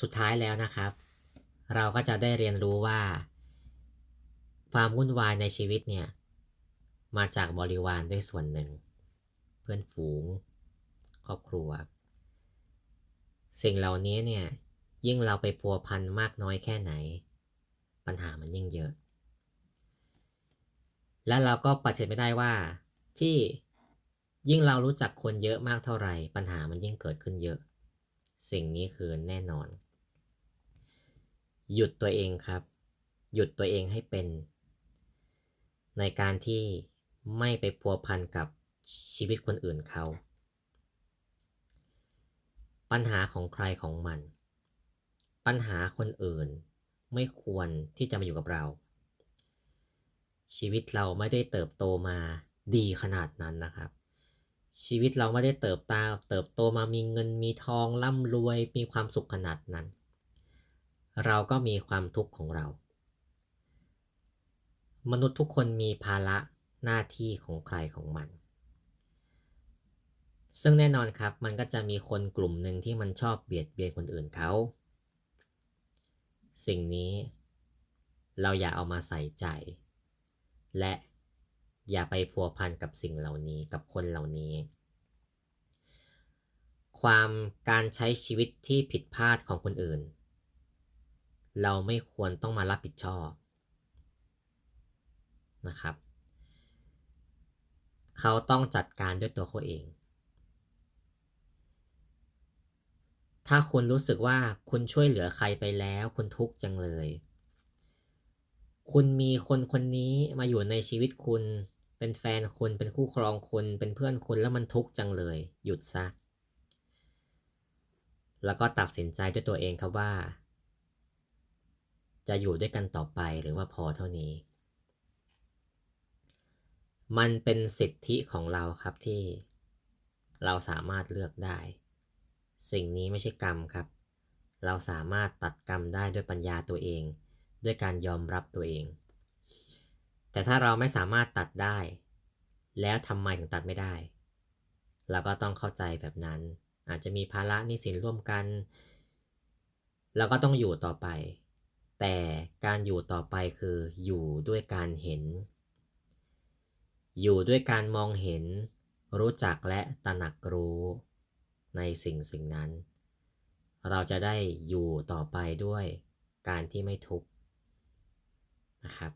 สุดท้ายแล้วนะครับ เราก็จะได้เรียนรู้ว่า ความวุ่นวายในชีวิตเนี่ย มาจากบริวารด้วยส่วนหนึ่ง เพื่อนฝูง ครอบครัว สิ่งเหล่านี้เนี่ย ยิ่งเราไปพัวพันมากน้อยแค่ไหน ปัญหามันยิ่งเยอะ และเราก็ปฏิเสธไม่ได้ว่าที่ยิ่งเรารู้จักคนเยอะมากเท่าไหร่ ปัญหามันยิ่งเกิดขึ้นเยอะ สิ่งนี้คือแน่นอน หยุดตัวเองครับ หยุดตัวเองให้เป็น ในการที่ไม่ไปพัวพันกับชีวิตคนอื่นเขา ปัญหาของใครของมัน ปัญหาคนอื่นไม่ควรที่จะมาอยู่กับเรา ชีวิตเราไม่ได้เติบโตมาดีขนาดนั้นนะครับ ชีวิตเราไม่ได้เติบโตเติบโตมามีเงินมีทองร่ำรวยมีความสุขขนาดนั้น เราก็มีความทุกข์ของเรา มนุษย์ทุกคนมีภาระหน้าที่ของใครของมัน ซึ่งแน่นอนครับมันก็จะมีคนกลุ่มหนึ่งที่มันชอบเบียดเบียนคนอื่นเขา สิ่งนี้เราอย่าเอามาใส่ใจ และอย่าไปพัวพันกับสิ่งเหล่านี้กับคนเหล่านี้ ความการใช้ชีวิตที่ผิดพลาดของคนอื่น เราไม่ควรต้องมารับผิดชอบนะครับ เขาต้องจัดการด้วยตัวเขาเอง ถ้าคุณรู้สึกว่าคุณช่วยเหลือใครไปแล้ว คุณทุกข์จังเลย คุณมีคนคนนี้มาอยู่ในชีวิตคุณ เป็นแฟนคุณ เป็นคู่ครองคุณ เป็นเพื่อนคุณแล้วมันทุกข์จังเลย หยุดซะ แล้วก็ตัดสินใจด้วยตัวเองครับว่า จะอยู่ด้วยกันต่อไปหรือว่าพอเท่านี้ มันเป็นสิทธิของเราครับที่เราสามารถเลือกได้ สิ่งนี้ไม่ใช่กรรมครับ เราสามารถตัดกรรมได้ด้วยปัญญาตัวเอง ด้วยการยอมรับตัวเอง แต่ถ้าเราไม่สามารถตัดได้ แล้วทำไมถึงตัดไม่ได้ เราก็ต้องเข้าใจแบบนั้น อาจจะมีภาระนี้สินร่วมกัน เราก็ต้องอยู่ต่อไป แต่การอยู่ต่อไปคืออยู่ด้วยการเห็น อยู่ด้วยการมองเห็น รู้จักและตระหนักรู้ในสิ่งสิ่งนั้น เราจะได้อยู่ต่อไปด้วยการที่ไม่ทุกข์นะครับ